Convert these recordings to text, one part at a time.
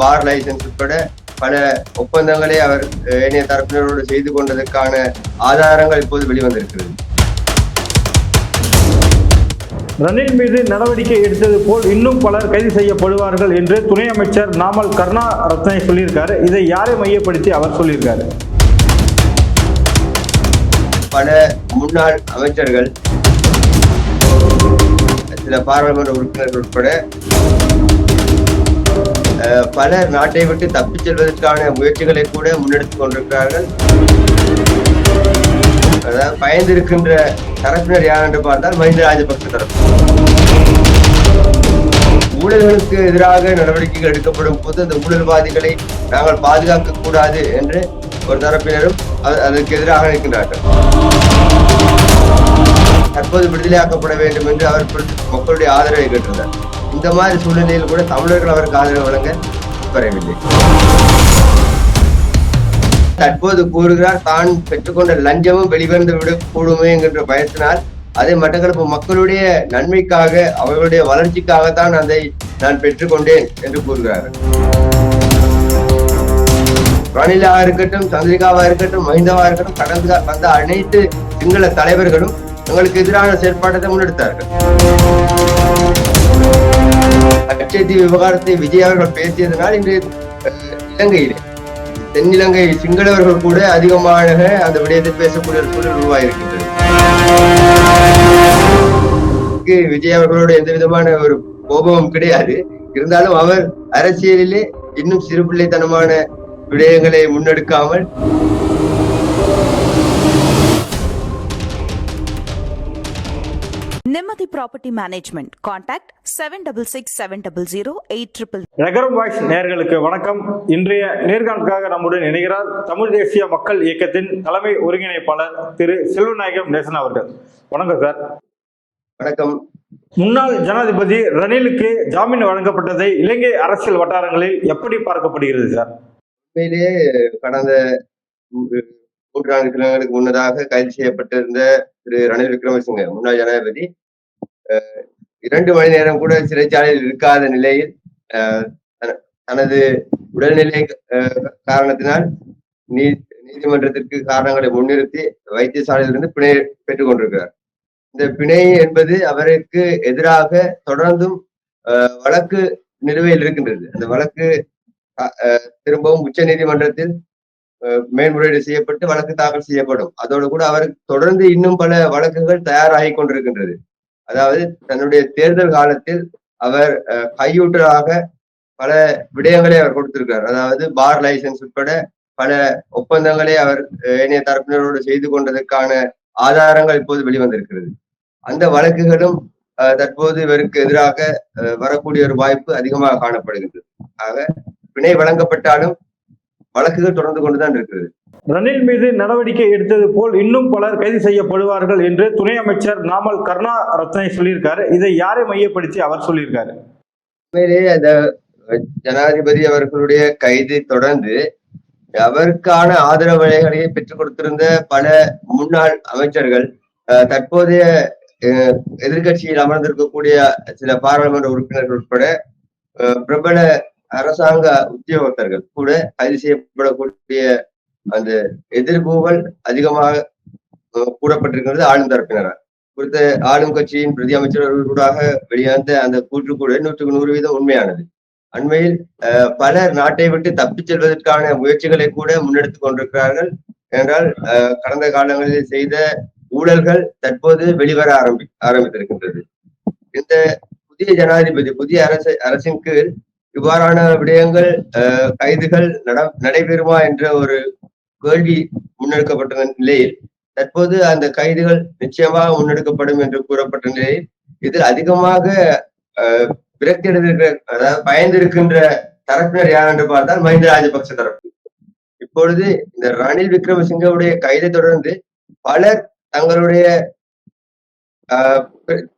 பார் licence உட்பட பல ஒப்பந்தங்களை அவர் ஏனைய தரப்பினரோடு செய்து கொண்டதற்கான ஆதாரங்கள் இப்போது வெளிவந்திருக்கிறது. ரணில் மீது நடவடிக்கை எடுத்தது போல் இன்னும் பலர் கைது செய்யப்படுவார்கள் என்று துணை அமைச்சர் நாமல் கருணா ரத்னை சொல்லியிருக்காரு. இதை யாரை மையப்படுத்தி அவர் சொல்லியிருக்காரு? பல முன்னாள் அமைச்சர்கள் சில பாராளுமன்ற உறுப்பினர்கள் உட்பட பலர் நாட்டை விட்டு தப்பிச் செல்வதற்கான முயற்சிகளை கூட முன்னெடுத்துக் கொண்டிருக்கிறார்கள். அதாவது பயந்திருக்கின்ற தரப்பினர் யார் என்று பார்த்தால் மஹிந்த ராஜபக்ச தரப்பு. ஊழல்களுக்கு எதிராக நடவடிக்கைகள் எடுக்கப்படும் போது அந்த ஊழல்வாதிகளை நாங்கள் பாதுகாக்க கூடாது என்று ஒரு தரப்பினரும் அதற்கு எதிராக நிற்கின்றார்கள். தற்போது விடுதலையாக்கப்பட வேண்டும் என்று அவர் மக்களுடைய ஆதரவை கேட்டுள்ளார் இந்த மாதிரி சூழ்நிலையில் கூட தமிழர்கள் அவருக்கு ஆதரவு வழங்க வரவில்லை. தற்போது கூறுகிறார் தான் பெற்றுக்கொண்ட லஞ்சமும் வெளிவந்து விடக்கூடுமே என்கின்ற பயத்தினால் அதை மட்டக்களப்பு மக்களுடைய நன்மைக்காக அவர்களுடைய வளர்ச்சிக்காகத்தான் அதை நான் பெற்றுக்கொண்டேன் என்று கூறுகிறார் ரணிலாக இருக்கட்டும் சந்திரிகாவா இருக்கட்டும் மஹிந்தவா இருக்கட்டும் கடந்த வந்த அனைத்து சிங்கள தலைவர்களும் எங்களுக்கு எதிரான செயற்பாட்டத்தை முன்னெடுத்தார்கள். லட்சத்தீவு விவகாரத்தை விஜய் அவர்கள் பேசியதனால் இன்று இலங்கையில் இலங்கையிலே. தென்னிலங்கை சிங்களவர்கள் கூட அதிகமாக அந்த விடயத்தை பேசக்கூடிய சூழல் உருவாகியிருக்கின்றது. விஜய் அவர்களோட எந்த விதமான ஒரு கோபமும் கிடையாது. இருந்தாலும் அவர் அரசியலிலே இன்னும் சிறுபிள்ளைத்தனமான விடயங்களை முன்னெடுக்காமல் Nimati Property Management. Contact 766700 ரெகரம் வாய்ஸ் நேயர்களுக்கு வணக்கம். இன்றைய நேர்காணலுக்காக நம்முடன் இணைகிறார் தமிழ் தேசிய மக்கள் இயக்கத்தின் தலைமை ஒருங்கிணைப்பாளர் திரு செல்வநாயகம் நேசன் அவர்கள். வணக்கம் சார். வணக்கம். முன்னாள் ஜனாதிபதி ரணிலுக்கு ஜாமீன் வழங்கப்பட்டதை இலங்கை அரசியல் வட்டாரங்களில் எப்படி பார்க்கப்படுகிறது சார்? உண்மையிலேயே கடந்த மூ- மூன்று நான்கு தினங்களுக்கு முன்னதாக கைது செய்யப்பட்டிருந்த திரு ரணில் விக்ரமசிங்க முன்னாள் ஜனாதிபதி. இரண்டு மணி நேரம் கூட சிறைச்சாலையில் இருக்காத நிலையில் அஹ், தன- தனது உடல்நிலை அஹ், காரணத்தினால் நீ நீதிமன்றத்திற்கு காரணங்களை முன்னிறுத்தி வைத்தியசாலையிலிருந்து பிணை பெற்றுக் கொண்டிருக்கிறார். இந்த பிணை என்பது அவருக்கு எதிராக தொடர்ந்தும் அஹ், வழக்கு நிலுவையில் இருக்கின்றது. அந்த வழக்கு அஹ், திரும்பவும் உச்ச நீதிமன்றத்தில் அஹ், செய்யப்பட்டு வழக்கு தாக்கல் செய்யப்படும். அதோடு கூட அவருக்கு தொடர்ந்து இன்னும் பல வழக்குகள் தயாராகி கொண்டிருக்கின்றது. அதாவது தன்னுடைய தேர்தல் காலத்தில் அவர் அஹ், கையூட்டலாக பல விடயங்களை அவர் கொடுத்திருக்கிறார். அதாவது பார் லைசன்ஸ் உட்பட பல ஒப்பந்தங்களை அவர் ஏனைய தரப்பினரோடு செய்து கொண்டதற்கான ஆதாரங்கள் இப்போது வெளிவந்திருக்கிறது. அந்த வழக்குகளும் அஹ், தற்போது இவருக்கு எதிராக அஹ், வரக்கூடிய ஒரு வாய்ப்பு அதிகமாக காணப்படுகின்றது ஆக பிணை வழங்கப்பட்டாலும் வழக்குகள் தொடர்ந்து கொண்டுதான் இருக்கிறது. ரணில் மீது நடவடிக்கை எடுத்தது போல் இன்னும் பலர் கைது செய்யப்படுவார்கள் என்று துணை அமைச்சர் நாமல் கருணா ரத்னை சொல்லியிருக்காரு. இதை யாரை மையப்படுத்தி அவர் சொல்லியிருக்காரு? உண்மையிலேயே அந்த ஜனாதிபதி அவர்களுடைய கைது தொடர்ந்து அவருக்கான ஆதரவுகளை பெற்றுக் கொடுத்திருந்த பல முன்னாள் அமைச்சர்கள் அஹ், தற்போதைய அஹ், எதிர்க்கட்சியில் அமர்ந்திருக்கக்கூடிய சில பாராளுமன்ற உறுப்பினர்கள் உட்பட அஹ், பிரபல அரசாங்க உத்தியோகத்தர்கள் கூட கைது செய்யப்படக்கூடிய அந்த எதிர்ப்புகள் அதிகமாக கூடப்பட்டிருக்கிறது கூறப்பட்டிருக்கிறது ஆளும் தரப்பினரால். குறித்த ஆளும் கட்சியின் பிரதி அமைச்சர்களூடாக வெளிவந்த அந்த கூற்று கூட நூற்றுக்கு நூறு வீதம் உண்மையானது. அண்மையில் அஹ், பலர் நாட்டை விட்டு தப்பிச் செல்வதற்கான முயற்சிகளை கூட முன்னெடுத்துக் கொண்டிருக்கிறார்கள் என்றால் அஹ், கடந்த காலங்களில் செய்த ஊழல்கள் தற்போது வெளிவர ஆரம்பி ஆரம்பித்திருக்கின்றது. இந்த புதிய ஜனாதிபதி புதிய அரசு அரசின் கீழ் இவ்வாறான விடயங்கள் அஹ், கைதுகள் நட- நடைபெறுமா என்ற ஒரு கேள்வி முன்னெடுக்கப்பட்ட நிலையில் தற்போது அந்த கைதுகள் நிச்சயமாக முன்னெடுக்கப்படும் என்று கூறப்பட்ட நிலையில் இதில் அதிகமாக அஹ், விரக்தி அடைந்திருக்கிற அதாவது பயந்திருக்கின்ற தரப்பினர் யார் என்று பார்த்தால் மஹிந்த ராஜபக்ச தரப்பு. இப்பொழுது இந்த ரணில் விக்ரமசிங்கவுடைய கைதை தொடர்ந்து பலர் தங்களுடைய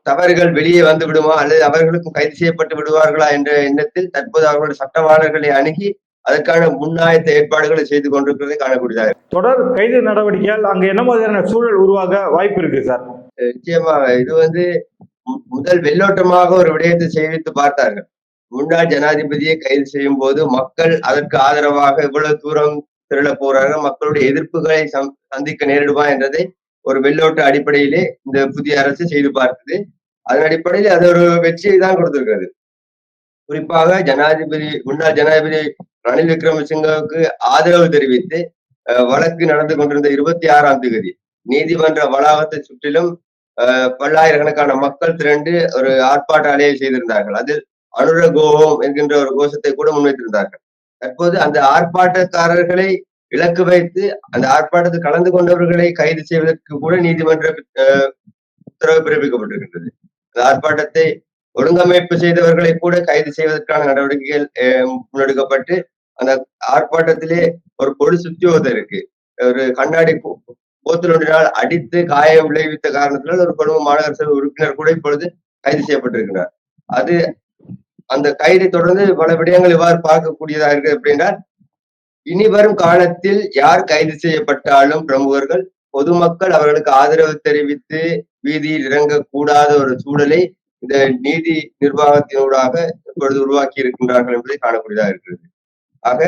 தவறுகள் வெளியே வந்து விடுமா? அல்லது அவர்களுக்கும் கைது செய்யப்பட்டு விடுவார்களா என்ற எண்ணத்தில் தற்போது அவர்களுடைய சட்டவாளர்களை அணுகி அதற்கான முன்னாயத்த ஏற்பாடுகளை செய்து கொண்டிருக்கிறதை காணக்கூடியதாக. தொடர் கைது நடவடிக்கையால் அங்க என்ன மாதிரியான சூழல் உருவாக வாய்ப்பு இருக்கு சார்? நிச்சயமாக இது வந்து முதல் வெள்ளோட்டமாக ஒரு விடயத்தை செய்வித்து பார்த்தார்கள். முன்னாள் ஜனாதிபதியை கைது செய்யும் போது மக்கள் அதற்கு ஆதரவாக இவ்வளவு தூரம் திரள போறாங்க மக்களுடைய எதிர்ப்புகளை சந்திக்க நேரிடுமா என்றதை ஒரு வெள்ளோட்ட அடிப்படையிலே இந்த புதிய அரசு செய்து பார்த்தது அதன் அடிப்படையில் அது ஒரு வெற்றியை தான் கொடுத்திருக்கிறது. குறிப்பாக ஜனாதிபதி முன்னாள் ஜனாதிபதி ரணில் விக்ரமசிங்கவுக்கு ஆதரவு தெரிவித்து அஹ், வழக்கு நடந்து கொண்டிருந்த இருபத்தி ஆறாம் தேதி நீதிமன்ற வளாகத்தை சுற்றிலும் பல்லாயிரக்கணக்கான மக்கள் திரண்டு ஒரு ஆர்ப்பாட்ட அலையை செய்திருந்தார்கள். அதில் அனுர கோபம் என்கின்ற ஒரு கோஷத்தை கூட முன்வைத்திருந்தார்கள். தற்போது அந்த ஆர்ப்பாட்டக்காரர்களை இலக்கு வைத்து அந்த ஆர்ப்பாட்டத்தில் கலந்து கொண்டவர்களை கைது செய்வதற்கு கூட நீதிமன்ற உத்தரவு பிறப்பிக்கப்பட்டிருக்கின்றது. அந்த ஆர்ப்பாட்டத்தை ஒழுங்கமைப்பு செய்தவர்களை கூட கைது செய்வதற்கான நடவடிக்கைகள் முன்னெடுக்கப்பட்டு அந்த ஆர்ப்பாட்டத்திலே ஒரு பொது சுத்தியோதம் இருக்கு. ஒரு கண்ணாடி போ- போத்தல் ஒன்றினால் அடித்து காயம் விளைவித்த காரணத்தினால் ஒரு குடும்ப மாநகர சபை உறுப்பினர் கூட இப்பொழுது கைது செய்யப்பட்டிருக்கிறார். அது அந்த கைதை தொடர்ந்து பல விடயங்கள் இவ்வாறு பார்க்கக்கூடியதா இருக்கு அப்படின்னா இனி வரும் காலத்தில் யார் கைது செய்யப்பட்டாலும் பிரமுகர்கள் பொதுமக்கள் அவர்களுக்கு ஆதரவு தெரிவித்து வீதியில் இறங்கக்கூடாத ஒரு சூழலை இந்த நீதி நிர்வாகத்தினூடாக இப்பொழுது உருவாக்கி இருக்கின்றார்கள் என்பதை காணக்கூடியதாக இருக்கிறது. ஆக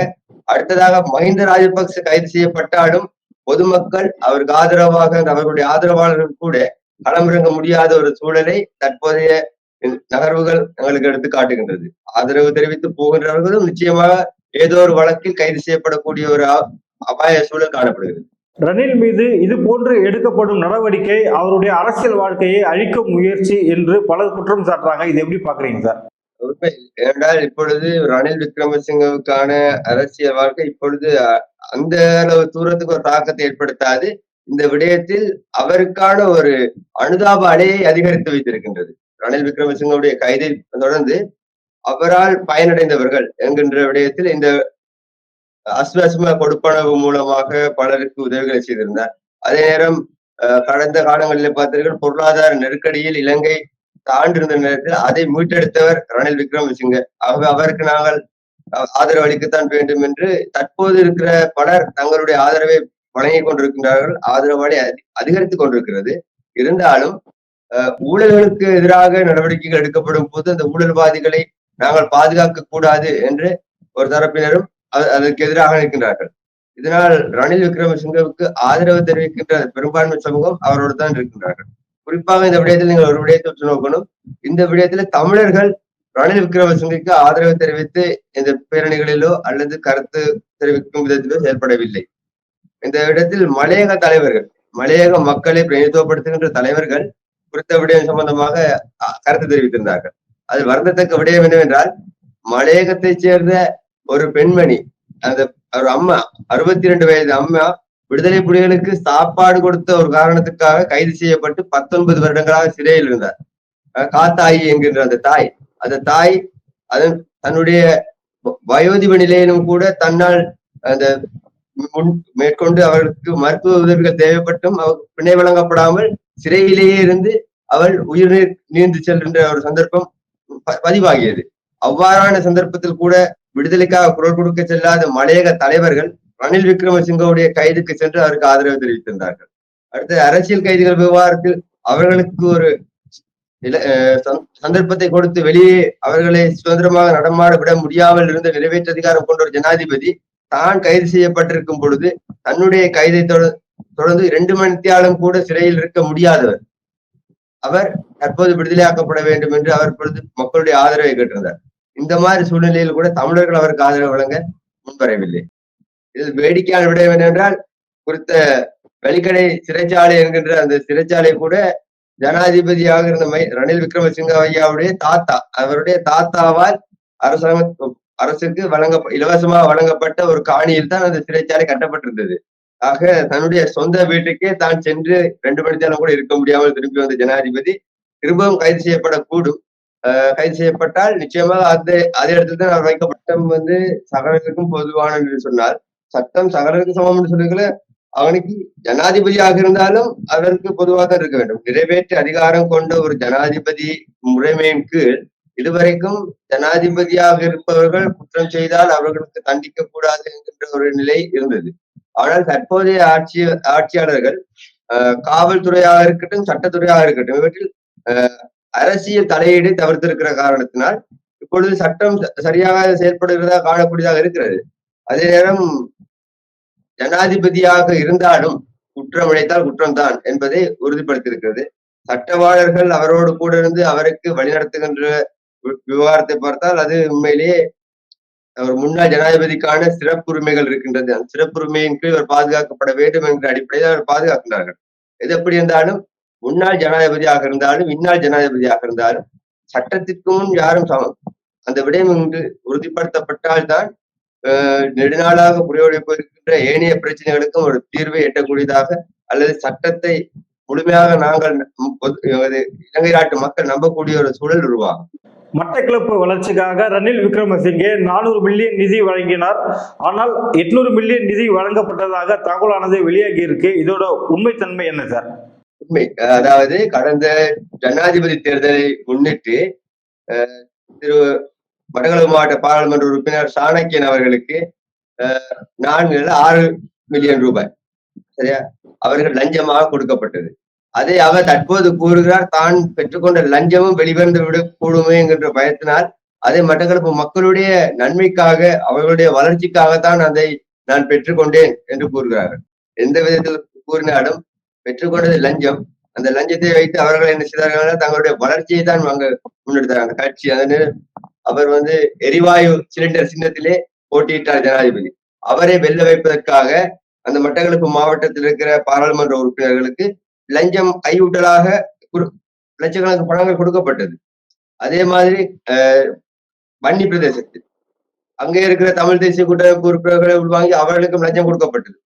அடுத்ததாக மஹிந்த ராஜபக்ச கைது செய்யப்பட்டாலும் பொதுமக்கள் அவருக்கு ஆதரவாக அவர்களுடைய ஆதரவாளர்கள் கூட களமிறங்க முடியாத ஒரு சூழலை தற்போதைய நகர்வுகள் எங்களுக்கு எடுத்து காட்டுகின்றது. ஆதரவு தெரிவித்து போகின்றவர்களும் நிச்சயமாக ஏதோ ஒரு வழக்கில் கைது செய்யப்படக்கூடிய ஒரு அபாய சூழல் காணப்படுகிறது. ரணில் மீது இது போன்று எடுக்கப்படும் நடவடிக்கை அவருடைய அரசியல் வாழ்க்கையை அழிக்கும் முயற்சி என்று பலர் குற்றம் சாட்டுறாங்க. இது எப்படி பாக்குறீங்க சார்? உண்மை. ஏனென்றால் இப்பொழுது ரணில் விக்ரமசிங்கவுக்கான அரசியல் வாழ்க்கை இப்பொழுது அந்த அளவு தூரத்துக்கு ஒரு தாக்கத்தை ஏற்படுத்தாது. இந்த விடயத்தில் அவருக்கான ஒரு அனுதாப அலையை அதிகரித்து வைத்திருக்கின்றது. ரணில் விக்ரமசிங்கவுடைய கைதை தொடர்ந்து அவரால் பயனடைந்தவர்கள் என்கின்ற விடயத்தில் இந்த அஸ்வஸ்ம கொடுப்பனவு மூலமாக பலருக்கு உதவிகளை செய்திருந்தார். அதே நேரம் கடந்த காலங்களில் பார்த்தீர்கள் பொருளாதார நெருக்கடியில் இலங்கை தாண்டிருந்த நேரத்தில் அதை மீட்டெடுத்தவர் ரணில் விக்ரமசிங்க. ஆகவே அவருக்கு நாங்கள் ஆதரவு அளிக்கத்தான் வேண்டும் என்று தற்போது இருக்கிற பலர் தங்களுடைய ஆதரவை வழங்கி கொண்டிருக்கின்றார்கள். ஆதரவாடி அதி- அதிகரித்துக் கொண்டிருக்கிறது. இருந்தாலும் அஹ், ஊழல்களுக்கு எதிராக நடவடிக்கைகள் எடுக்கப்படும் போது அந்த ஊழல்வாதிகளை நாங்கள் பாதுகாக்க கூடாது என்று ஒரு தரப்பினரும் அதற்கு எதிராக நிற்கின்றார்கள். இதனால் ரணில் விக்ரமசிங்கவுக்கு ஆதரவு தெரிவிக்கின்ற பெரும்பான்மை சமூகம் அவரோடு தான் இருக்கின்றார்கள். குறிப்பாக இந்த விடயத்தில் நீங்கள் ஒரு விடயத்தை உற்று நோக்கணும். இந்த விடயத்துல தமிழர்கள் ரணில் விக்ரமசிங்கவுக்கு ஆதரவு தெரிவித்து இந்த பேரணிகளிலோ அல்லது கருத்து தெரிவிக்கும் விதத்திலோ செயல்படவில்லை. இந்த இடத்தில் மலையக தலைவர்கள் மலையக மக்களை பிரதிநிதித்துவப்படுத்துகின்ற தலைவர்கள் குறித்த விடயம் சம்பந்தமாக கருத்து தெரிவித்திருந்தார்கள். அது வருந்தத்தக்க விடயம் என்னவென்றால் மலையகத்தைச் சேர்ந்த ஒரு பெண்மணி அந்த ஒரு அம்மா அறுபத்தி ரெண்டு வயது அம்மா விடுதலை புலிகளுக்கு சாப்பாடு கொடுத்த ஒரு காரணத்துக்காக கைது செய்யப்பட்டு பத்தொன்பது வருடங்களாக சிறையில் இருந்தார். காத்தாயி என்கின்ற அந்த தாய் அந்த தாய் அதன் தன்னுடைய வயோதிப நிலையிலும் கூட தன்னால் அந்த முன் மேற்கொண்டு அவர்களுக்கு மருத்துவ உதவிகள் தேவைப்பட்டும் அவர் பிணை வழங்கப்படாமல் சிறையிலேயே இருந்து அவள் உயிர் நீந்து செல்கின்ற ஒரு சந்தர்ப்பம் பதிவாகியது. அவ்வாறான சந்தர்ப்பத்தில் கூட விடுதலைக்காக குரல் கொடுக்க செல்லாத மலையக தலைவர்கள் ரணில் விக்ரமசிங்கவுடைய கைதுக்கு சென்று அவருக்கு ஆதரவு தெரிவித்திருந்தார்கள். அடுத்து அரசியல் கைதிகள் விவகாரத்தில் அவர்களுக்கு ஒரு அஹ் சந்தர்ப்பத்தை கொடுத்து வெளியே அவர்களை சுதந்திரமாக நடமாட விட முடியாமல் இருந்த நிறைவேற்று அதிகாரம் கொண்ட ஒரு ஜனாதிபதி தான் கைது செய்யப்பட்டிருக்கும் பொழுது தன்னுடைய கைதை தொடர்ந்து இரண்டு மணித்தியாலும் கூட சிறையில் இருக்க முடியாதவர். அவர் தற்போது விடுதலையாக்கப்பட வேண்டும் என்று அவர் பொழுது மக்களுடைய ஆதரவை கேட்டிருந்தார். இந்த மாதிரி சூழ்நிலையில் கூட தமிழர்கள் அவருக்கு ஆதரவு வழங்க முன்வரவில்லை. இதில் வேடிக்கையான விடயம் என்னென்றால் குறித்த வெலிக்கடை சிறைச்சாலை என்கின்ற அந்த சிறைச்சாலை கூட ஜனாதிபதியாக இருந்த மை ரணில் விக்ரமசிங்க ஐயாவுடைய தாத்தா அவருடைய தாத்தாவால் அரசாங்க அரசுக்கு வழங்க இலவசமாக வழங்கப்பட்ட ஒரு காணியில் தான் அந்த சிறைச்சாலை கட்டப்பட்டிருந்தது. ஆக தன்னுடைய சொந்த வீட்டுக்கே தான் சென்று ரெண்டு மணி நேரம் கூட இருக்க முடியாமல் திரும்பி வந்த ஜனாதிபதி திரும்பவும் கைது செய்யப்படக்கூடும். கைது செய்யப்பட்டால் நிச்சயமாக அந்த அதே இடத்துல தான் அவர் வைக்கப்பட்டம் வந்து சகலருக்கும் பொதுவான என்று சொன்னார். சட்டம் சகலருக்கு சமம் என்று சொல்லுகிற அவனுக்கு ஜனாதிபதியாக இருந்தாலும் அதற்கு பொதுவாக தான் இருக்க வேண்டும். நிறைவேற்று அதிகாரம் கொண்ட ஒரு ஜனாதிபதி முறைமையின் கீழ் இதுவரைக்கும் ஜனாதிபதியாக இருப்பவர்கள் குற்றம் செய்தால் அவர்களுக்கு தண்டிக்க கூடாது என்கின்ற ஒரு நிலை இருந்தது. ஆனால் தற்போதைய ஆட்சி ஆட்சியாளர்கள் காவல்துறையாக இருக்கட்டும் சட்டத்துறையாக இருக்கட்டும் இவற்றில் அரசியல் தலையீடு தவிர்த்திருக்கிற காரணத்தினால் இப்பொழுது சட்டம் ச- சரியாக செயல்படுகிறதா காணக்கூடியதாக இருக்கிறது. அதே நேரம் ஜனாதிபதியாக இருந்தாலும் குற்றம் இழைத்தால் குற்றம்தான் என்பதை உறுதிப்படுத்தியிருக்கிறது. சட்டவாளர்கள் அவரோடு கூட இருந்து அவருக்கு வழிநடத்துகின்ற வி- விவகாரத்தை பார்த்தால் அது உண்மையிலேயே ஒரு முன்னாள் ஜனாதிபதிக்கான சிறப்புரிமைகள் இருக்கின்றது. அந்த சிறப்புரிமையின் கீழ் அவர் பாதுகாக்கப்பட வேண்டும் என்ற அடிப்படையில் அவர் பாதுகாக்கின்றார்கள். எது எப்படி இருந்தாலும் முன்னாள் ஜனாதிபதியாக இருந்தாலும் இன்னாள் ஜனாதிபதியாக இருந்தாலும் சட்டத்திற்கு முன் யாரும் சமம் அந்த விடயம் இன்று உறுதிப்படுத்தப்பட்டால்தான் அஹ், நெடுநாளாக புரியோடி போயிருக்கின்ற ஏனைய பிரச்சனைகளுக்கும் ஒரு தீர்வை எட்டக்கூடியதாக அல்லது சட்டத்தை முழுமையாக நாங்கள் அது இலங்கை நாட்டு மக்கள் நம்பக்கூடிய ஒரு சூழல் உருவாகும். மட்டக்கிழப்பு வளர்ச்சிக்காக ரணில் விக்ரமசிங்கே நானூறு மில்லியன் நிதி வழங்கினார். ஆனால் எட்நூறு மில்லியன் நிதி வழங்கப்பட்டதாக தகவலானது வெளியாகி இருக்கு. இதோட உண்மைத்தன்மை என்ன சார் உண்மை. அதாவது கடந்த ஜனாதிபதி தேர்தலை முன்னிட்டு அஹ், திரு வடகிழக்கு மாவட்ட பாராளுமன்ற உறுப்பினர் சாணக்கியன் அவர்களுக்கு நான்கு ஆறு மில்லியன் ரூபாய். சரியா? அவர்கள் லஞ்சமாக கொடுக்கப்பட்டது. அதை அவர் தற்போது கூறுகிறார் தான் பெற்றுக்கொண்ட லஞ்சமும் வெளிவந்து விடக்கூடுமே என்கின்ற பயத்தினால் அதை மட்டக்களப்பு மக்களுடைய நன்மைக்காக அவர்களுடைய வளர்ச்சிக்காகத்தான் அதை நான் பெற்றுக்கொண்டேன் என்று கூறுகிறார்கள் எந்த விதத்தில் கூறினாலும் பெற்றுக்கொண்டது லஞ்சம். அந்த லஞ்சத்தை வைத்து அவர்கள் என்ன செய்தார்கள் தங்களுடைய வளர்ச்சியை தான் அங்க முன்னெடுத்தாங்க அந்த கட்சி அதனால் அவர் வந்து எரிவாயு சிலிண்டர் சின்னத்திலே போட்டியிட்டார் ஜனாதிபதி. அவரை வெல்ல வைப்பதற்காக அந்த மட்டக்களப்பு மாவட்டத்தில் இருக்கிற பாராளுமன்ற உறுப்பினர்களுக்கு லஞ்சம் கையூட்டலாக லட்சக்கணக்கு பணங்கள் கொடுக்கப்பட்டது. அதே மாதிரி வன்னி பிரதேசத்தில். அங்கே இருக்கிற தமிழ் தேசிய கூட்டமைப்பு உறுப்பினர்களை உள்வாங்கி அவர்களுக்கும் லஞ்சம் கொடுக்கப்பட்டது.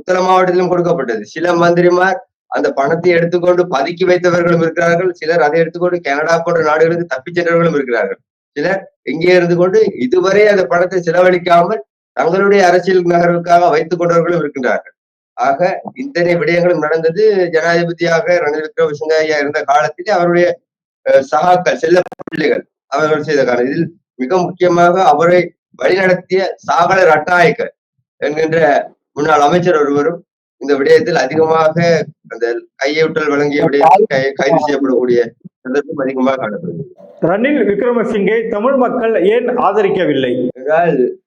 உத்தர மாவட்டத்திலும் கொடுக்கப்பட்டது. சில மந்திரிமார் அந்த பணத்தை எடுத்துக்கொண்டு பதுக்கி வைத்தவர்களும் இருக்கிறார்கள். சிலர் அதை எடுத்துக்கொண்டு கனடா போன்ற நாடுகளுக்கு தப்பிச் சென்றவர்களும் இருக்கிறார்கள். சிலர் இங்கே இருந்து கொண்டு இதுவரை அந்த பணத்தை செலவழிக்காமல் தங்களுடைய அரசியல் நகர்வுக்காக வைத்துக் கொண்டவர்களும் இருக்கின்றார்கள். ஆக இத்தனை விடயங்களும் நடந்தது. ஜனாதிபதியாக ரணில் விக்ரமசிங்க ஐயா இருந்த காலத்திலே அவருடைய சகாக்கள் செல்ல பிள்ளைகள் அவர்கள் செய்த காலம். இதில் மிக முக்கியமாக அவரை வழிநடத்திய சாகல ரட்டாயக்கர் என்கின்ற முன்னாள் அமைச்சர் ஒருவரும் இந்த விடயத்தில் அதிகமாக அந்த கையூட்டல் வழங்கிய விடயத்தில் கை- கைது செய்யப்படக்கூடிய சந்தர்ப்பம் அதிகமாக காணப்படுகிறது. ரணில் விக்ரமசிங்கே தமிழ் மக்கள் ஏன் ஆதரிக்கவில்லை? என்றால்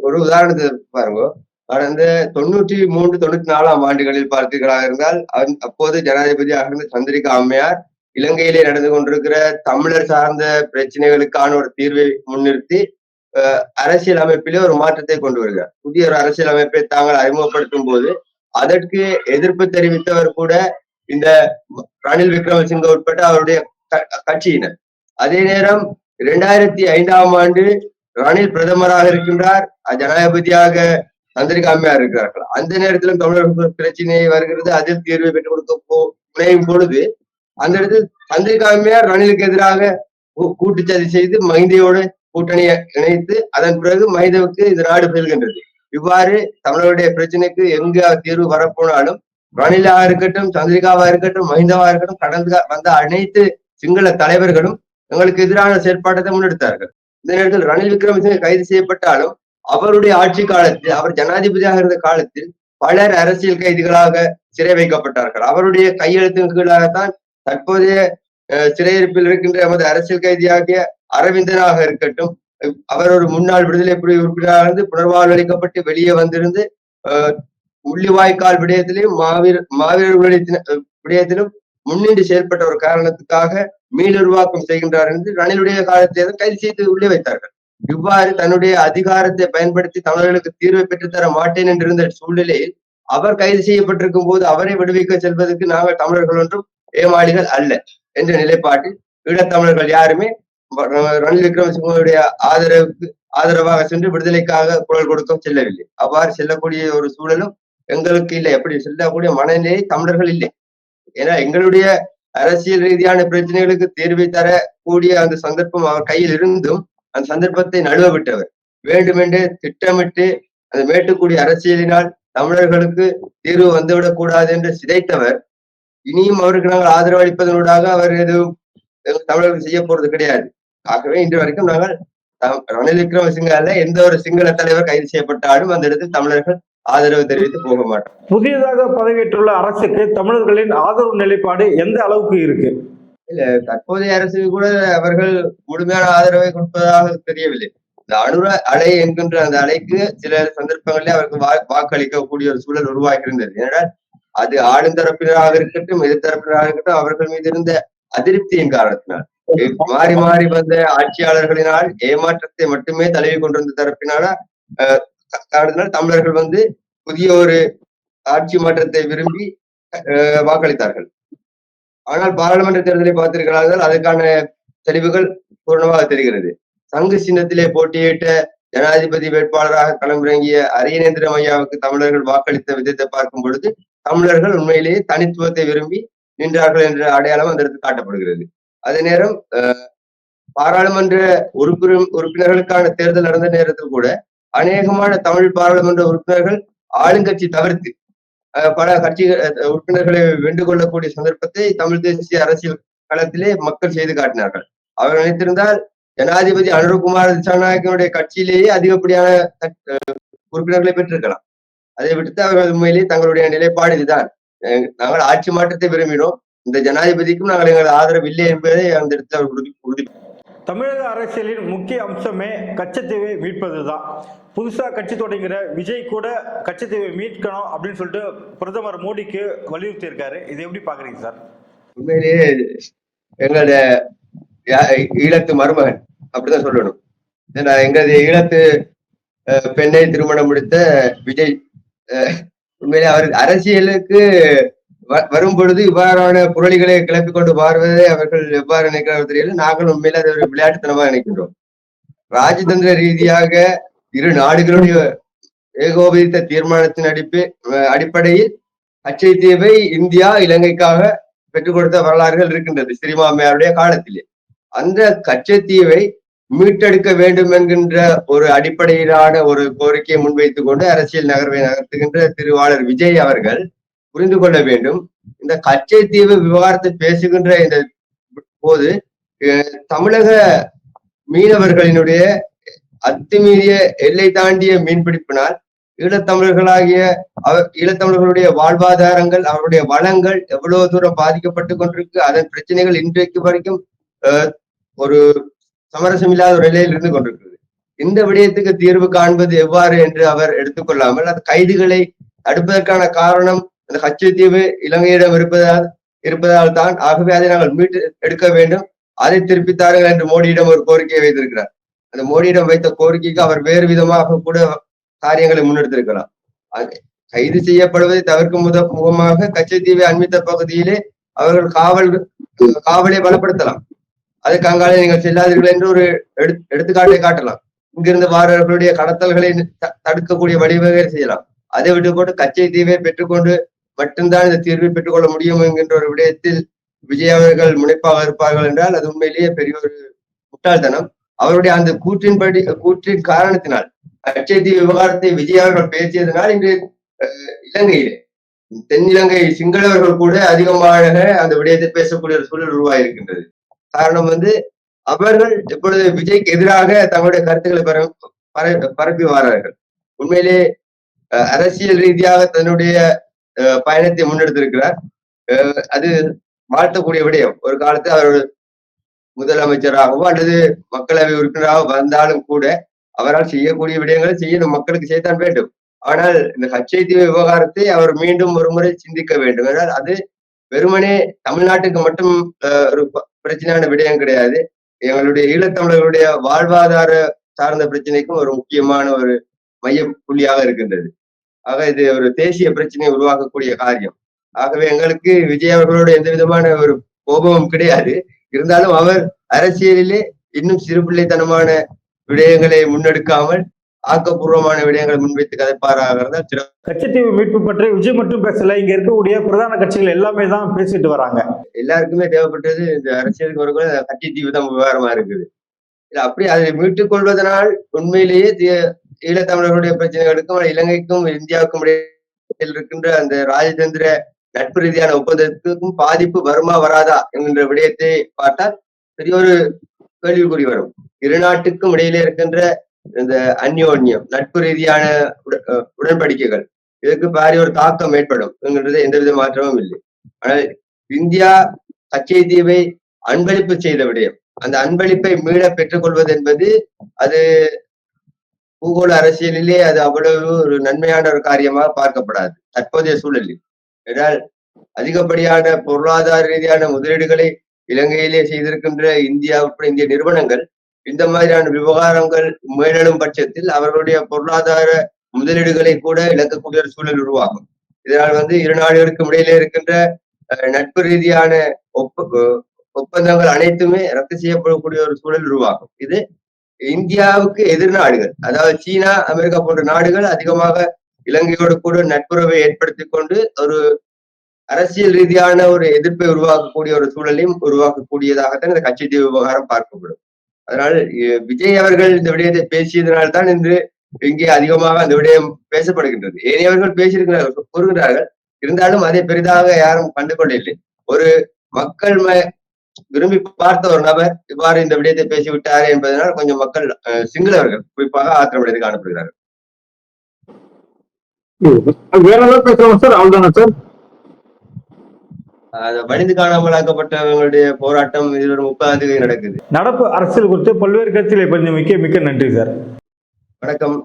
ஒரு உதாரணத்தை பாருங்க. கடந்த தொண்ணூற்றி மூன்று தொண்ணூத்தி நாலாம் ஆண்டுகளில் பார்த்தீர்களாக இருந்தால் அப்போது ஜனாதிபதியாக இருந்த சந்திரிகா அம்மையார் இலங்கையிலே நடந்து கொண்டிருக்கிற தமிழர் சார்ந்த பிரச்சனைகளுக்கான ஒரு தீர்வை முன்னிறுத்தி அஹ், அரசியல் அமைப்பிலே ஒரு மாற்றத்தை கொண்டு வருகிறார். புதிய ஒரு அரசியல் அமைப்பை தாங்கள் அறிமுகப்படுத்தும் போது அதற்கு எதிர்ப்பு தெரிவித்தவர் கூட இந்த ரணில் விக்ரமசிங்க உட்பட்ட அவருடைய க- கட்சியினர். அதே நேரம் இரண்டாயிரத்தி ஐந்தாம் ஆண்டு ரணில் பிரதமராக இருக்கின்றார். ஜனாதிபதியாக சந்திரிகா இருக்கிறார்கள். அந்த நேரத்திலும் தமிழர்கள் பிரச்சனை வருகிறது. அதில் தீர்வை பெற்றுக் கொடுக்க முனையும் பொழுது அந்த இடத்தில் சந்திரிகாமையார் ரணிலுக்கு எதிராக கூ- கூட்டுச்சதி செய்து மைந்தையோடு கூட்டணியை இணைத்து அதன் பிறகு மைதவுக்கு இந்த நாடு செல்கின்றது. இவ்வாறு தமிழருடைய பிரச்சனைக்கு எங்க தீர்வு வரப்போனாலும் ரணிலா இருக்கட்டும் சந்திரிகாவா இருக்கட்டும் மஹிந்தவா இருக்கட்டும் கடந்து வந்த அனைத்து சிங்கள தலைவர்களும் எங்களுக்கு எதிரான செயற்பாட்டத்தை முன்னெடுத்தார்கள். இந்த நேரத்தில் ரணில் விக்ரமசிங்க கைது செய்யப்பட்டாலும் அவருடைய ஆட்சி காலத்தில் அவர் ஜனாதிபதியாக இருந்த காலத்தில் பலர் அரசியல் கைதிகளாக சிறை வைக்கப்பட்டார்கள். அவருடைய கையெழுத்தின் கீழாகத்தான் தற்போதைய சிறையிருப்பில் இருக்கின்ற எமது அரசியல் கைதியாகிய அரவிந்தனாக இருக்கட்டும் அவர் ஒரு முன்னாள் விடுதலை புலி உறுப்பினராக இருந்து புனர்வாழ்வளிக்கப்பட்டு வெளியே வந்திருந்து அஹ், விடயத்திலும் மாவீர மாவீரர் விடயத்திலும் முன்னின்று செயல்பட்ட ஒரு காரணத்துக்காக மீளுருவாக்கம் செய்கின்றார் என்று ரணிலுடைய காலத்தை கைது செய்து உள்ளே வைத்தார்கள். இவ்வாறு தன்னுடைய அதிகாரத்தை பயன்படுத்தி தமிழர்களுக்கு தீர்வை பெற்றுத்தர மாட்டேன் என்றிருந்த சூழ்நிலையில் அவர் கைது செய்யப்பட்டிருக்கும் போது அவரை விடுவிக்க செல்வதற்கு நாங்கள் தமிழர்கள் ஒன்றும் ஏமாளிகள் அல்ல என்ற நிலைப்பாட்டில் ஈழத்தமிழர்கள் யாருமே ரணில் விக்ரமசிங்கனுடைய ஆதரவுக்கு ஆதரவாக சென்று விடுதலைக்காக குரல் கொடுக்க செல்லவில்லை. அவ்வாறு செல்லக்கூடிய ஒரு சூழலும் எங்களுக்கு இல்லை. எப்படி செல்லக்கூடிய மனநிலையை தமிழர்கள் இல்லை. ஏன்னா எங்களுடைய அரசியல் ரீதியான பிரச்சனைகளுக்கு தீர்வை தரக்கூடிய அந்த சந்தர்ப்பம் அவர் கையில் இருந்தும் அந்த சந்தர்ப்பத்தை நழுவ விட்டவர் வேண்டுமென்றே திட்டமிட்டு அந்த மேட்டுக்குடி அரசியலினால் தமிழர்களுக்கு தீர்வு வந்துவிடக் கூடாது என்று சிதைத்தவர். இனியும் அவருக்கு நாங்கள் ஆதரவு அளிப்பதனூடாக அவர் எதுவும் எங்கள் தமிழர்கள் செய்ய போறது கிடையாது. ஆகவே இன்று வரைக்கும் நாங்கள் ரணில் விக்ரமசிங்க அல்ல எந்த ஒரு சிங்கள தலைவர் கைது செய்யப்பட்டாலும் அந்த இடத்தில் தமிழர்கள் ஆதரவு தெரிவித்து போக மாட்டோம். புதியதாக பதவியேற்றுள்ள அரசுக்கு தமிழர்களின் ஆதரவு நிலைப்பாடு எந்த அளவுக்கு இருக்கு? இல்ல தற்போதைய அரசுக்கு கூட அவர்கள் முழுமையான ஆதரவை கொடுப்பதாக தெரியவில்லை. இந்த அனுர அலை என்கின்ற அந்த அலைக்கு சில சந்தர்ப்பங்களில் அவருக்கு வாக்களிக்க வாக்களிக்கக்கூடிய ஒரு சூழல் உருவாகி இருந்தது ஏனென்றால் அது ஆளும் தரப்பினராக இருக்கட்டும் எதிர்த்தரப்பினராக இருக்கட்டும் அவர்கள் மீது இருந்த அதிருப்தியின் காரணத்தினால். மாறி மாறி வந்த ஆட்சியாளர்களினால் ஏமாற்றத்தை மட்டுமே தழுவி கொண்டிருந்த தரப்பினால அஹ், காரணத்தினால் தமிழர்கள் வந்து புதிய ஒரு ஆட்சி மாற்றத்தை விரும்பி அஹ், வாக்களித்தார்கள். ஆனால் பாராளுமன்ற தேர்தலை பார்த்திருக்கிறார்கள் அதற்கான தெளிவுகள் பூர்ணமாக தெரிகிறது. சங்கு சின்னத்திலே போட்டியிட்ட ஜனாதிபதி வேட்பாளராக களமிறங்கிய அரியநேந்திர மையாவுக்கு தமிழர்கள் வாக்களித்த விதத்தை பார்க்கும் பொழுது தமிழர்கள் உண்மையிலேயே தனித்துவத்தை விரும்பி நின்றார்கள் என்ற அடையாளம் அந்த இடத்தில் காட்டப்படுகிறது. அதே நேரம் அஹ், பாராளுமன்ற உறுப்பினர் உறுப்பினர்களுக்கான தேர்தல் நடந்த நேரத்தில் கூட அநேகமான தமிழ் பாராளுமன்ற உறுப்பினர்கள் ஆளுங்கட்சி தவிர்த்து பல கட்சி உறுப்பினர்களை வென்று கொள்ளக்கூடிய சந்தர்ப்பத்தை தமிழ் தேசிய அரசியல் களத்திலே மக்கள் செய்து காட்டினார்கள். அவர் நினைத்திருந்தால் ஜனாதிபதி அனுருகுமார் திசாநாயகனுடைய கட்சியிலேயே அதிகப்படியான உறுப்பினர்களை பெற்றிருக்கலாம். அதை விடுத்து அவர்கள் உண்மையிலேயே தங்களுடைய நிலைப்பாடு இதுதான். நாங்கள் ஆட்சி மாற்றத்தை விரும்பினோம். இந்த ஜனாதிபதிக்கும் நாங்கள் எங்களது ஆதரவு இல்லை என்பதை அந்த இடத்தில் அவர் உறுதி தமிழக அரசியலின் முக்கிய அம்சமே கச்சத்தீவை மீட்பதுதான். புதுசா கட்சி தொடங்குகிற விஜய் கூட கச்சத்தீவை மீட்கணும் அப்படின்னு சொல்லிட்டு பிரதமர் மோடிக்கு வலியுறுத்தி இருக்காரு இதை எப்படி பாக்குறீங்க சார்? உண்மையிலேயே எங்களுடைய யா- ஈழத்து மருமகன் அப்படிதான் சொல்லணும். ஏன்னா எங்களது ஈழத்து பெண்ணை திருமணம் முடித்த விஜய் உண்மையிலே அவர் அரசியலுக்கு வ- வரும் பொழுது இவ்வாறான புரளிகளை கிளப்பி கொண்டு பார்வதை அவர்கள் எவ்வாறு நினைக்கிறார்கள் தெரியல. நாங்கள் உண்மையில அதை ஒரு விளையாட்டுத்தனமாக நினைக்கின்றோம். ராஜதந்திர ரீதியாக இரு நாடுகளுடைய ஏகோபித்த தீர்மானத்தின் அடிப்பே அடிப்படையில் அச்சை தீவை இந்தியா இலங்கைக்காக பெற்றுக் கொடுத்த வரலாறுகள் இருக்கின்றது ஸ்ரீமாமையாருடைய காலத்திலே. அந்த கச்சத்தீவை மீட்டெடுக்க வேண்டும் என்கின்ற ஒரு அடிப்படையிலான ஒரு கோரிக்கையை முன்வைத்துக் கொண்டு அரசியல் நகர்வை நகர்த்துகின்ற திருவாளர் விஜய் அவர்கள் புரிந்து கொள்ள வேண்டும். இந்த கச்சத்தீவு விவகாரத்தை பேசுகின்ற இந்த போது தமிழக மீனவர்களினுடைய அத்துமீறிய எல்லை தாண்டிய மீன்பிடிப்பினால் ஈழத்தமிழர்களாகிய அவர் ஈழத்தமிழர்களுடைய வாழ்வாதாரங்கள் அவருடைய வளங்கள் எவ்வளவு தூரம் பாதிக்கப்பட்டு கொண்டிருக்கு அதன் பிரச்சனைகள் இன்றைக்கு வரைக்கும் ஒரு சமரசம் இல்லாத ஒரு நிலையில் இருந்து கொண்டிருக்கிறது. இந்த விடயத்துக்கு தீர்வு காண்பது எவ்வாறு என்று அவர் எடுத்துக்கொள்ளாமல் அந்த கைதுகளை தடுப்பதற்கான காரணம் அந்த கச்சத்தீவு இலங்கையிடம் இருப்பதால் இருப்பதால் தான் ஆகவே அதை நாங்கள் மீட்டு எடுக்க வேண்டும். அதை திருப்பி தாருங்கள் என்று மோடியிடம் ஒரு கோரிக்கையை வைத்திருக்கிறார். அந்த மோடியிடம் வைத்த கோரிக்கைக்கு அவர் வேறு விதமாக கூட காரியங்களை முன்னெடுத்திருக்கலாம். கைது செய்யப்படுவதை தவிர்க்கும் முத முகமாக கச்சத்தீவை அண்மித்த பகுதியிலே அவர்கள் காவல் காவலை பலப்படுத்தலாம். அதுக்கு அங்காலே நீங்கள் செல்லாதீர்கள் என்று ஒரு எடுத்- எடுத்துக்காட்டை காட்டலாம். இங்கிருந்து வாரர்களுடைய கடத்தல்களை த- தடுக்கக்கூடிய வழிவகை செய்யலாம். அதை விட்டு போட்டு கச்சை தீவை பெற்றுக்கொண்டு மட்டும்தான் இந்த தீர்வை பெற்றுக்கொள்ள முடியும் என்கின்ற ஒரு விடயத்தில் விஜய் அவர்கள் முனைப்பாக இருப்பார்கள் என்றால் அது உண்மையிலேயே பெரிய ஒரு முட்டாள்தனம். அவருடைய அந்த கூற்றின்படி கூற்றின் காரணத்தினால் கச்சைத்தீவு விவகாரத்தை விஜய் அவர்கள் பேசியதனால் இன்று அஹ், இலங்கையிலே. தென்னிலங்கை சிங்களவர்கள் கூட அதிகமாக அந்த விடயத்தை பேசக்கூடிய ஒரு சூழல் உருவாகியிருக்கின்றது. காரணம் வந்து அவர்கள் இப்பொழுது விஜய்க்கு எதிராக தங்களுடைய கருத்துக்களை பர- பர- பரப்பி வாரார்கள். உண்மையிலே அஹ், அரசியல் ரீதியாக தன்னுடைய அஹ், பயணத்தை முன்னெடுத்திருக்கிறார். அஹ், அது வாழ்த்தக்கூடிய விடயம். ஒரு காலத்தில் அவர் முதலமைச்சராகவோ அல்லது மக்களவை உறுப்பினராக வந்தாலும் கூட அவரால் செய்யக்கூடிய விடயங்களை செய்யணும். மக்களுக்கு செய்யத்தான் வேண்டும். ஆனால் இந்த கச்சை விவகாரத்தை அவர் மீண்டும் ஒரு முறை சிந்திக்க வேண்டும். என்றால் அது வெறுமனே தமிழ்நாட்டுக்கு மட்டும் அஹ், ஒரு ப- பிரச்சனையான விடயம் கிடையாது. எங்களுடைய ஈழத்தமிழர்களுடைய வாழ்வாதார சார்ந்த பிரச்சனைக்கும் ஒரு முக்கியமான ஒரு மைய புள்ளியாக இருக்கின்றது. ஆக இது ஒரு தேசிய பிரச்சனையை உருவாக்கக்கூடிய காரியம். ஆகவே எங்களுக்கு விஜய் அவர்களோட எந்த விதமான ஒரு கோபமும் கிடையாது. இருந்தாலும் அவர் அரசியலிலே இன்னும் சிறுபிள்ளைத்தனமான விடயங்களை முன்னெடுக்காமல் ஆக்கப்பூர்வமான விடயங்களை முன்வைத்து கதைப்பாராக கச்சத்தீவு மீட்பு பற்றி விஜய் மட்டும் பேசல. இங்க இருக்கக்கூடிய பிரதான கட்சிகள் எல்லாமே தான் பேசிட்டு வராங்க. எல்லாருக்குமே தேவைப்பட்டது இந்த அரசியலுக்கு வரக்கூட கட்சி தீவு தான் விவகாரமா இருக்குது. இல்ல அப்படி அதை மீட்டுக் கொள்வதனால் உண்மையிலேயே ஈழத்தமிழர்களுடைய பிரச்சனைகளுக்கும் இலங்கைக்கும் இந்தியாவுக்கும் இடையில் இருக்கின்ற அந்த ராஜதந்திர நட்பு ரீதியான ஒப்பந்தத்துக்கும் பாதிப்பு வருமா வராதா என்கின்ற விடயத்தை பார்த்தால் பெரிய ஒரு கேள்விக்குறி வரும். இரு நாட்டுக்கும் இடையிலே இருக்கின்ற இந்த அந்யோன்யம் நட்பு ரீதியான உட- உடன்படிக்கைகள் இதற்கு பாரி ஒரு தாக்கம் ஏற்படும் என்கின்றது எந்தவித மாற்றமும் இல்லை. ஆனால் இந்தியா கச்சை தீவை அன்பளிப்பு செய்த விடயம். அந்த அன்பளிப்பை மீள பெற்றுக்கொள்வது என்பது அது பூகோள அரசியலிலே அது அவ்வளவு ஒரு நன்மையான ஒரு காரியமாக பார்க்கப்படாது. தற்போதைய சூழலில். என்றால் அதிகப்படியான பொருளாதார ரீதியான முதலீடுகளை இலங்கையிலே செய்திருக்கின்ற இந்தியா உட்பட இந்திய நிறுவனங்கள் இந்த மாதிரியான விவகாரங்கள் மேலும் பட்சத்தில் அவர்களுடைய பொருளாதார முதலீடுகளை கூட இழக்கக்கூடிய ஒரு சூழல் உருவாகும். இதனால் வந்து இரு நாடுகளுக்கும் இடையிலே இருக்கின்ற அஹ், நட்பு ரீதியான ஒப்ப ஒப்பந்தங்கள் அனைத்துமே ரத்து செய்யப்படக்கூடிய ஒரு சூழல் உருவாகும். இது இந்தியாவுக்கு எதிர் நாடுகள் அதாவது சீனா அமெரிக்கா போன்ற நாடுகள் அதிகமாக இலங்கையோடு கூட நட்புறவை ஏற்படுத்திக் கொண்டு ஒரு அரசியல் ரீதியான ஒரு எதிர்ப்பை உருவாக்கக்கூடிய ஒரு சூழலையும் உருவாக்கக்கூடியதாகத்தான் இந்த கட்சித்தீவு விவகாரம் பார்க்கப்படும். அதனால் விஜய் அவர்கள் இந்த விடயத்தை பேசியதனால்தான் இன்று இங்கே அதிகமாக அந்த விடயம் பேசப்படுகின்றது. ஏனையவர்கள் பேசியிருக்கிறார்கள் கூறுகிறார்கள். இருந்தாலும் அதை பெரிதாக யாரும் கண்டுகொள்ளவில்லை. ஒரு மக்கள் விரும்பி பார்த்த ஒரு நபர் இவ்வாறு இந்த விடயத்தை பேசிவிட்டாரே என்பதனால் கொஞ்சம் மக்கள் சிங்களவர்கள் குறிப்பாக ஆத்திரமடைந்து காணப்படுகிறார்கள். வேற ஏதாவது பேசலாம் சார் அவ்வளவுதானா சார்? வலிந்து காணாமலாக்கப்பட்டவங்களுடைய போராட்டம் இது ஒரு முப்பதாம் தேதி நடக்குது. நடப்பு அரசியல் குறித்து பல்வேறு கருத்துக்களை பதிந்தமைக்க மிக்க நன்றி சார். வணக்கம்.